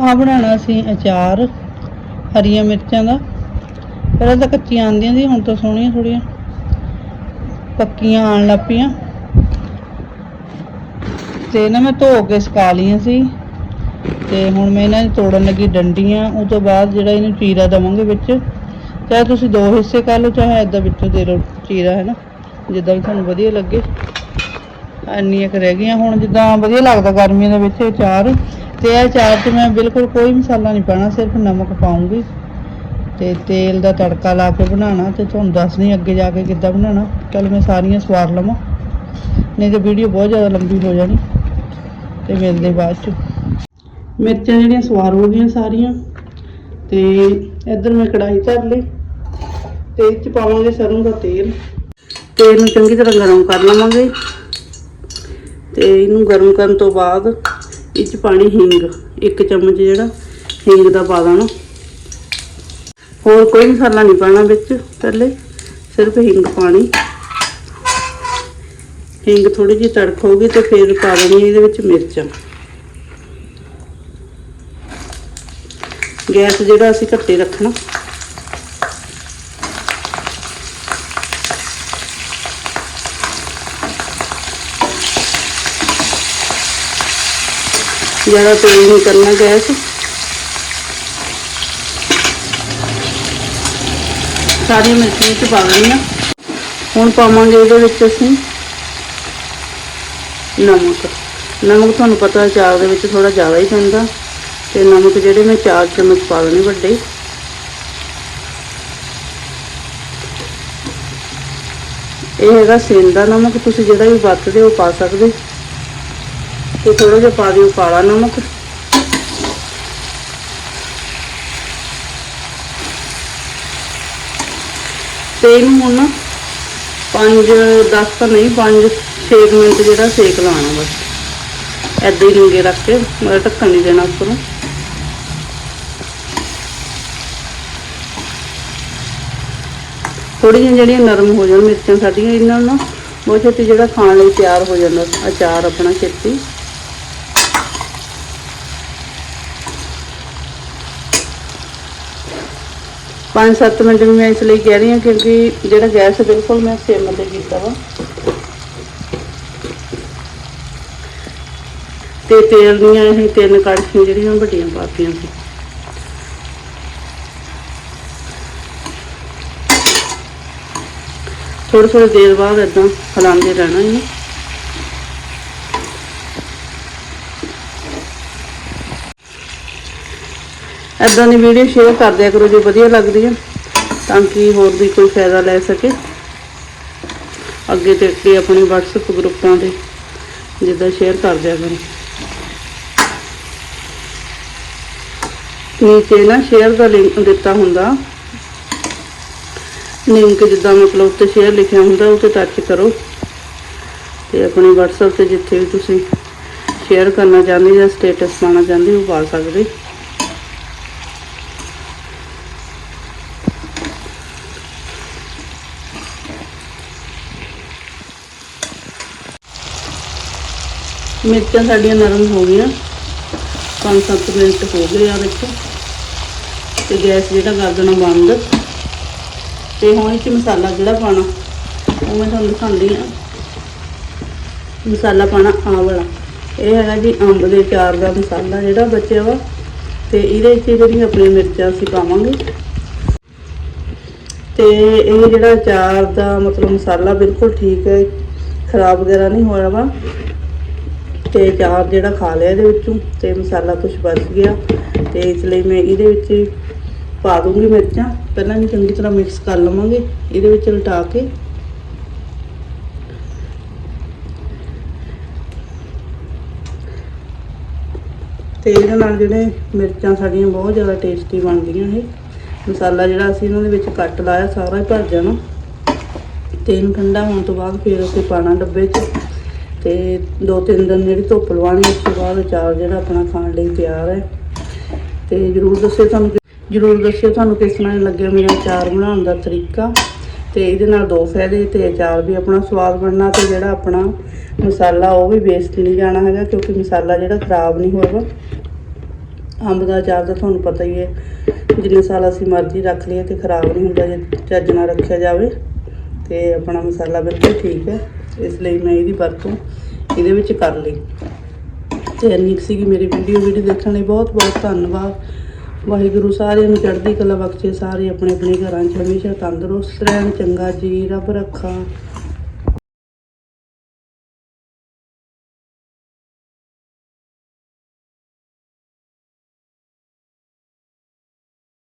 ਆ ਬਣਾਉਣਾ ਸੀ ਅਚਾਰ, ਹਰੀਆਂ ਮਿਰਚਾਂ ਦਾ। ਪਹਿਲਾਂ ਤਾਂ ਕੱਚੀਆਂ ਆਉਂਦੀਆਂ ਸੀ, ਹੁਣ ਤਾਂ ਸੋਹਣੀਆਂ ਥੋੜੀਆਂ ਪੱਕੀਆਂ ਆਉਣ ਲੱਗ ਪਈਆਂ। ਤੇ ਨਾ ਮੈਂ ਧੋ ਕੇ ਸੁਕਾ ਲਈਆਂ ਸੀ। ਤੇ ਹੁਣ ਮੈਂ ਇਹਨਾਂ ਦੀ ਤੋੜਨ ਲੱਗੀ ਡੰਡੀਆਂ। ਉਹ ਤੋਂ ਬਾਅਦ ਜਿਹੜਾ ਇਹਨੂੰ ਚੀਰਾ ਦਵਾਂਗੇ ਵਿੱਚ, ਚਾਹੇ ਤੁਸੀਂ ਦੋ ਹਿੱਸੇ ਕਰ ਲਓ, ਚਾਹੇ ਏਦਾਂ ਵਿੱਚੋਂ ਦੇ ਲਓ ਚੀਰਾ, ਹੈ ਨਾ? ਜਿੱਦਾਂ ਵੀ ਤੁਹਾਨੂੰ ਵਧੀਆ ਲੱਗੇ। ਇੰਨੀਆਂ ਕੁ ਰਹਿ ਗਈਆਂ। ਹੁਣ ਜਿੱਦਾਂ ਵਧੀਆ ਲੱਗਦਾ ਗਰਮੀਆਂ ਦੇ ਵਿੱਚ ਅਚਾਰ। ਤੇ ਇਹ ਚਾਰ 'ਚ ਮੈਂ ਬਿਲਕੁਲ ਕੋਈ ਮਸਾਲਾ ਨਹੀਂ ਪਾਣਾ, ਸਿਰਫ ਨਮਕ ਪਾਉਂਗੀ। ਤੇ ਤੇਲ ਦਾ ਤੜਕਾ ਲਾ ਕੇ ਬਣਾਉਣਾ ਤੇ ਤੁਹਾਨੂੰ ਦੱਸਣੀ ਅੱਗੇ ਜਾ ਕੇ ਕਿੱਦਾਂ ਬਣਾਉਣਾ। ਚਲ ਮੈਂ ਸਾਰੀਆਂ ਸਵਾਰ ਲਵਾਂ, ਨਹੀਂ ਤੇ ਵੀਡੀਓ ਬਹੁਤ ਜ਼ਿਆਦਾ ਲੰਬੀ ਹੋ ਜਾਣੀ ਤੇ ਮਿਲਦੇ ਬਾਅਦ 'ਚ। ਮਿਰਚਾਂ ਜਿਹੜੀਆਂ ਸਵਾਰ ਹੋ ਗਈਆਂ ਸਾਰੀਆਂ, ਤੇ ਇੱਧਰ ਮੈਂ ਕੜਾਹੀ ਧਰ ਲਈ ਤੇ ਇਹ 'ਚ ਪਾਵਾਂਗੇ ਸਰੋਂ ਦਾ ਤੇਲ। ਤੇਲ ਨੂੰ ਚੰਗੀ ਤਰ੍ਹਾਂ ਗਰਮ ਕਰ ਲਵਾਂਗੇ ਤੇ ਇਹਨੂੰ ਗਰਮ ਕਰਨ ਤੋਂ ਬਾਅਦ ਇਹ 'ਚ ਪਾਣੀ ਹਿੰਗ, ਇੱਕ ਚਮਚ ਜਿਹੜਾ ਹਿੰਗ ਦਾ ਪਾ ਦੇਣਾ। ਹੋਰ ਕੋਈ ਮਸਾਲਾ ਨਹੀਂ ਪਾਣਾ ਵਿੱਚ, ਪਹਿਲੇ ਸਿਰਫ ਹਿੰਗ ਪਾਣੀ। ਹਿੰਗ ਥੋੜੀ ਜਿਹੀ ਤੜਕ ਹੋਊਗੀ ਤੇ ਫਿਰ ਪਾ ਦੇਣੀ ਇਹਦੇ ਵਿੱਚ ਮਿਰਚਾਂ। ਗੈਸ ਜਿਹੜਾ ਅਸੀਂ ਘੱਟੇ ਰੱਖਣਾ। ਜ਼ਿਆਦਾ ਤੇਜ਼ ਨਹੀਂ ਕਰਨਾ ਗੈਸ। ਸਾਰੀਆਂ ਮਿਰਚਾਂ ਵਿੱਚ ਪਾ ਦੇਣੀਆਂ ਹੁਣ ਪਾਵਾਂਗੇ ਇਹਦੇ ਵਿੱਚ ਅਸੀਂ ਨਮਕ। ਨਮਕ ਤੁਹਾਨੂੰ ਪਤਾ ਚਾਰ ਦੇ ਵਿੱਚ ਥੋੜਾ ਜ਼ਿਆਦਾ ਹੀ ਪੈਂਦਾ। ਤੇ ਨਮਕ ਜਿਹੜੇ ਮੈਂ 4 ਚਮਚ ਪਾ ਦੇਣੇ ਵੱਡੇ। ਇਹ ਹੈਗਾ ਸੇਂਦਾ ਨਮਕ। ਤੁਸੀਂ ਜਿਹੜਾ ਵੀ ਵਰਤਦੇ ਹੋ ਪਾ ਸਕਦੇ ਤੇ ਥੋੜਾ ਜਿਹਾ ਪਾ ਦਿਓ ਕਾਲਾ ਨਮਕ। ਤੇ ਇਹਨੂੰ ਹੁਣ ਨਾ 5 10 ਤਾਂ ਨਹੀਂ 5 6 ਮਿੰਟ ਜਿਹੜਾ ਸੇਕ ਲਾਉਣਾ ਬਸ। ਐਦਾਂ ਹੀ ਲੰਗੇ ਰੱਖ ਕੇ ਮਤਲਬ ਢੱਕਣ ਨਹੀਂ ਦੇਣਾ ਉੱਪਰੋਂ। ਥੋੜੀਆਂ ਜਿਹੜੀਆਂ ਨਰਮ ਹੋ ਜਾਣ, ਮਿਰਚਾਂ ਸਾਡੀਆਂ ਇਹਨਾਂ ਨੂੰ, ਬਹੁਤ ਛੇਤੀ ਜਿਹੜਾ ਖਾਣ ਲਈ ਤਿਆਰ ਹੋ ਜਾਂਦਾ, ਅਚਾਰ ਆਪਣਾ ਛੇਤੀ। ਪੰਜ ਸੱਤ ਮਿੰਟ ਵੀ ਮੈਂ ਇਸ ਲਈ ਕਹਿ ਰਹੀ ਹਾਂ ਕਿਉਂਕਿ ਜਿਹੜਾ ਗੈਸ ਬਿਲਕੁਲ ਮੈਂ ਸਿਮ ਤੇ ਕੀਤਾ ਵਾ। ਤੇ ਤੇਲ ਦੀਆਂ ਇਹ ਤਿੰਨ ਕੜਛੀਆਂ ਜਿਹੜੀਆਂ ਵੱਡੀਆਂ ਪਾਤੀਆਂ ਸੀ। ਥੋੜੀ ਥੋੜੀ ਦੇਰ ਬਾਅਦ ਇਦਾਂ ਹਿਲਾਉਂਦੇ ਰਹਿਣਾ ਇਹਨੂੰ ਇਦਾਂ ਦੀ ਵੀਡੀਓ ਸ਼ੇਅਰ ਕਰ ਦਿਆ ਕਰੋ ਜੇ ਵਧੀਆ ਲੱਗਦੀ ਹੈ ਤਾਂ ਕਿ ਹੋਰ ਵੀ ਕੋਈ ਫਾਇਦਾ ਲੈ ਸਕੇ। ਅੱਗੇ ਤੇ ਅੱਗੇ ਆਪਣੇ WhatsApp ਗਰੁੱਪਾਂ ਤੇ ਜਿੱਦਾਂ ਸ਼ੇਅਰ ਕਰ ਦਿਆ ਕਰੋ। ਨੀਚੇ ਨਾ ਸ਼ੇਅਰ ਦਾ ਲਿੰਕ ਦਿੱਤਾ ਹੁੰਦਾ। ਲਿੰਕ ਜਿੱਦਾਂ ਮਤਲਬ ਉੱਤੇ ਸ਼ੇਅਰ ਲਿਖਿਆ ਹੁੰਦਾ, ਉਹ ਤੇ ਟੱਚ ਕਰੋ। ਤੇ ਆਪਣੇ WhatsApp ਤੇ ਜਿੱਥੇ ਵੀ ਤੁਸੀਂ ਸ਼ੇਅਰ ਕਰਨਾ ਚਾਹੁੰਦੇ ਜਾਂ ਸਟੇਟਸ ਪਾਉਣਾ ਚਾਹੁੰਦੇ ਹੋ, ਪਾ ਸਕਦੇ। ਮਿਰਚਾਂ ਸਾਡੀਆਂ ਨਰਮ ਹੋ ਗਈਆਂ। 5-7 ਮਿੰਟ ਹੋ ਗਏ ਆ ਦੇਖੋ ਤੇ ਗੈਸ ਜਿਹੜਾ ਕਰ ਦੇਣਾ ਬੰਦ। ਤੇ ਹੁਣ ਇਹ 'ਚ ਮਸਾਲਾ ਜਿਹੜਾ ਪਾਣਾ ਉਹ ਮੈਂ ਤੁਹਾਨੂੰ ਦਿਖਾਉਂਦੀ ਆ ਮਸਾਲਾ ਪਾਣਾ ਆ ਵਾਲਾ। ਇਹ ਹੈਗਾ ਜੀ ਅੰਬ ਦੇ ਚਾਰ ਦਾ ਮਸਾਲਾ ਜਿਹੜਾ ਬਚਿਆ ਵਾ। ਤੇ ਇਹਦੇ ਵਿੱਚ ਜਿਹੜੀਆਂ ਆਪਣੀਆਂ ਮਿਰਚਾਂ ਅਸੀਂ ਪਾਵਾਂਗੇ। ਤੇ ਇਹ ਜਿਹੜਾ ਅਚਾਰ ਦਾ ਮਤਲਬ ਮਸਾਲਾ ਬਿਲਕੁਲ ਠੀਕ ਹੈ। ਖਰਾਬ ਵਗੈਰਾ ਨਹੀਂ ਹੋਇਆ ਵਾ। ਤੇ ਚਾਰ ਜਿਹੜਾ ਖਾ ਲਿਆ ਇਹਦੇ ਵਿੱਚੋਂ ਤੇ ਮਸਾਲਾ ਕੁਝ ਬਚ ਗਿਆ। ਤੇ ਇਸ ਲਈ ਮੈਂ ਇਹਦੇ ਵਿੱਚ ਪਾ ਦੂੰਗੀ ਮਿਰਚਾਂ। ਪਹਿਲਾਂ ਇਹਨੂੰ ਚੰਗੀ ਤਰ੍ਹਾਂ ਮਿਕਸ ਕਰ ਲਵਾਂਗੇ। ਇਹਦੇ ਵਿੱਚ ਲਟਾ ਕੇ। ਤੇ ਇਹਦੇ ਨਾਲ ਜਿਹੜੇ ਮਿਰਚਾਂ ਸਾਡੀਆਂ ਬਹੁਤ ਜ਼ਿਆਦਾ ਟੇਸਟੀ ਬਣਦੀਆਂ ਇਹ ਮਸਾਲਾ ਜਿਹੜਾ ਅਸੀਂ ਇਹਨਾਂ ਦੇ ਵਿੱਚ ਕੱਟ ਲਾਇਆ, ਸਾਰਾ ਹੀ ਭਰ ਜਾਣਾ। ਤੇ ਇਹਨੂੰ ਠੰਡਾ ਹੋਣ ਤੋਂ ਬਾਅਦ ਫਿਰ ਅਸੀਂ ਪਾਣਾ ਡੱਬੇ 'ਚ। ਤੇ ਦੋ ਤਿੰਨ ਦਿਨ ਜਿਹੜੀ ਧੁੱਪ ਲਵਾਣੀ ਉਸ ਤੋਂ ਬਾਅਦ ਚਾਰ ਜਿਹੜਾ ਆਪਣਾ ਖਾਣ ਲਈ ਤਿਆਰ ਹੈ। ਤੇ ਜਰੂਰ ਦੱਸਿਓ ਤੁਹਾਨੂੰ ਜਰੂਰ ਦੱਸਿਓ ਤੁਹਾਨੂੰ ਕਿਸ ਤਰ੍ਹਾਂ ਲੱਗਿਆ ਮੇਰਾ ਚਾਰ ਬਣਾਉਣ ਦਾ ਤਰੀਕਾ। ਤੇ ਇਹਦੇ ਨਾਲ ਦੋ ਫਾਇਦੇ, ਤੇ ਅਚਾਰ ਵੀ ਆਪਣਾ ਸਵਾਦ ਬਣਨਾ ਤੇ ਜਿਹੜਾ ਆਪਣਾ ਮਸਾਲਾ ਉਹ ਵੀ ਵੇਸਟ ਨਹੀਂ ਜਾਣਾ ਹੈਗਾ, ਕਿਉਂਕਿ ਮਸਾਲਾ ਜਿਹੜਾ ਖਰਾਬ ਨਹੀਂ ਹੋਏਗਾ। ਅੰਬ ਦਾ ਅਚਾਰ ਤਾਂ ਤੁਹਾਨੂੰ ਪਤਾ ਹੀ ਹੈ, ਜਿੰਨੇ ਸਾਲ ਅਸੀਂ ਮਰਜ਼ੀ ਰੱਖ ਲਈਏ ਤੇ ਖਰਾਬ ਨਹੀਂ ਹੁੰਦਾ ਜੇ ਚੱਜ ਨਾਲ ਰੱਖਿਆ ਜਾਵੇ। ਤੇ ਆਪਣਾ ਮਸਾਲਾ ਬਿਲਕੁਲ ਠੀਕ ਹੈ। ਇਸ ਲਈ ਮੈਂ ਇਹਦੀ ਵਰਤੋਂ ਇਹਦੇ ਵਿੱਚ ਕਰ ਲਈ। ਤੇ ਇੰਨੀ ਸੀਗੀ ਮੇਰੀ ਵੀਡੀਓ ਵੀਡੀਓ ਦੇਖਣ ਲਈ ਬਹੁਤ ਬਹੁਤ ਧੰਨਵਾਦ। ਵਾਹਿਗੁਰੂ ਸਾਰਿਆਂ ਨੂੰ ਚੜ੍ਹਦੀ ਕਲਾ ਬਖਸ਼ੇ, ਸਾਰੇ ਆਪਣੇ ਆਪਣੇ ਘਰਾਂ 'ਚ ਹਮੇਸ਼ਾ ਤੰਦਰੁਸਤ ਰਹਿਣ, ਚੰਗਾ ਜੀ, ਰੱਬ ਰੱਖਾ।